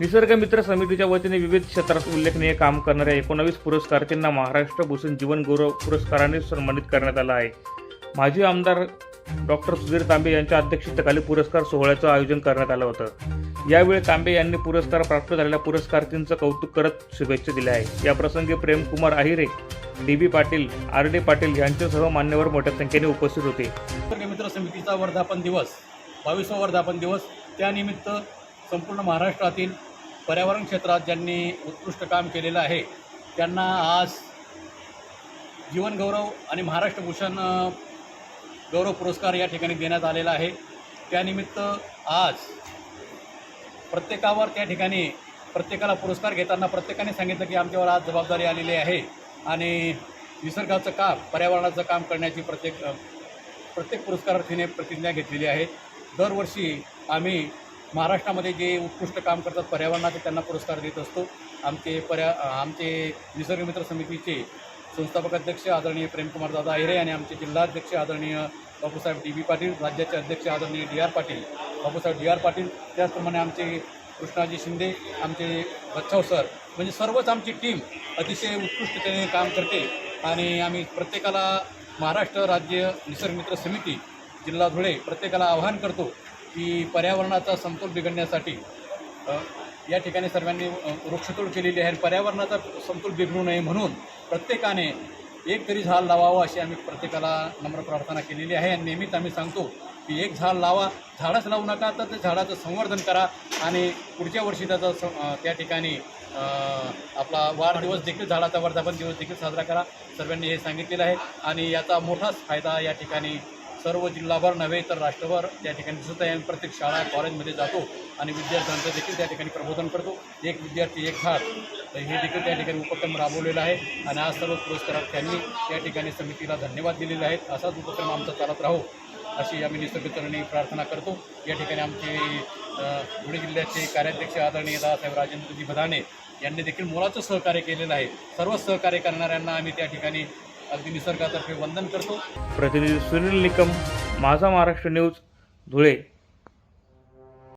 निसर्ग मित्र समितीच्या वतीने विविध क्षेत्रात उल्लेखनीय काम करणाऱ्या एकोणावीस पुरस्कारार्थींना महाराष्ट्र भूषण जीवन गौरव पुरस्काराने सन्मानित करण्यात आला आहे. माजी आमदार डॉक्टर सुधीर तांबे यांच्या अध्यक्षतेखाली पुरस्कार सोहळ्याचं आयोजन करण्यात आलं होतं. यावेळी तांबे यांनी पुरस्कार प्राप्त झालेल्या पुरस्कारार्थींचं कौतुक करत शुभेच्छा दिल्या आहे या प्रसंगी Premkumar Ahire D B Patil R D Patil यांच्यासह मान्यवर मोठ्या संख्येने उपस्थित होते. निसर्ग मित्र समितीचा वर्धापन दिवस बावीसवा वर्धापन दिवस त्यानिमित्त संपूर्ण महाराष्ट्रातील पर्यावरण क्षेत्रात ज्यांनी उत्कृष्ट काम केलेलं आहे त्यांना आज जीवनगौरव आणि महाराष्ट्र भूषण गौरव पुरस्कार या ठिकाणी देण्यात आलेला आहे. त्यानिमित्त आज प्रत्येकावर त्या ठिकाणी प्रत्येकाला पुरस्कार घेताना प्रत्येकाने सांगितलं की आमच्यावर आज जबाबदारी आलेली आहे आणि निसर्गाचं काम पर्यावरणाचं काम करण्याची प्रत्येक प्रत्येक पुरस्कारार्थीने प्रतिज्ञा घेतलेली आहे. दरवर्षी आम्ही महाराष्ट्रामध्ये जे उत्कृष्ट काम करतात पर्यावरणाचे त्यांना पुरस्कार देत असतो. आमचे पर्या आमचे निसर्गमित्र समितीचे संस्थापक अध्यक्ष आदरणीय प्रेमकुमार दादा अहिरे आणि आमचे जिल्हाध्यक्ष आदरणीय बापूसाहेब डी बी पाटील राज्याचे अध्यक्ष आदरणीय D R Patil Bapusaheb D R Patil त्याचप्रमाणे आमचे कृष्णाजी शिंदे आमचे बच्चाव सर म्हणजे सर्वच आमची टीम अतिशय उत्कृष्टतेने काम करते. आणि आम्ही प्रत्येकाला महाराष्ट्र राज्य निसर्गमित्र समिती जिल्हा धुळे प्रत्येकाला आवाहन करतो की पर्यावरणाचा समतोल बिघडण्यासाठी या ठिकाणी सर्वांनी वृक्षतोड केलेली आहे आणि पर्यावरणाचा समतोल बिघडू नये म्हणून प्रत्येकाने एक तरी झाड लावावं अशी आम्ही प्रत्येकाला नम्र प्रार्थना केलेली आहे. आणि नेहमीच आम्ही सांगतो की एक झाड लावा झाडच लावू नका तर ते झाडाचं संवर्धन करा आणि पुढच्या वर्षी त्याचा स त्या ठिकाणी आपला वाढदिवस देखील झाडाचा वर्धापन दिवस देखील साजरा करा. सर्वांनी हे सांगितलेलं आहे आणि याचा मोठाच फायदा या ठिकाणी सर्व जिल्हाभर नव्हे तर राष्ट्रभर त्या ठिकाणी दिसत आहे. आणि प्रत्येक शाळा कॉलेजमध्ये जातो आणि विद्यार्थ्यांचं देखील त्या ठिकाणी प्रबोधन करतो. एक विद्यार्थी एक झाड तर हे देखील त्या ठिकाणी उपक्रम राबवलेला आहे. आणि आज सर्व पुरस्कारार्थ्यांनी त्या ठिकाणी समितीला धन्यवाद दिलेले आहेत. असाच उपक्रम आमचा चालत राहो अशी आम्ही निसर्गचरणी प्रार्थना करतो. या ठिकाणी आमचे अ, धुळे जिल्ह्याचे कार्याध्यक्ष आदरणीय दादासाहेब राजेंद्रजी भदाणे यांनी देखील मोलाचं सहकार्य केलेलं आहे. सर्व सहकार्य करणाऱ्यांना आम्ही त्या ठिकाणी अगदी निसर्गातर्फे वंदन करतो. प्रतिनिधी सुनील निकम माझा महाराष्ट्र न्यूज धुळे.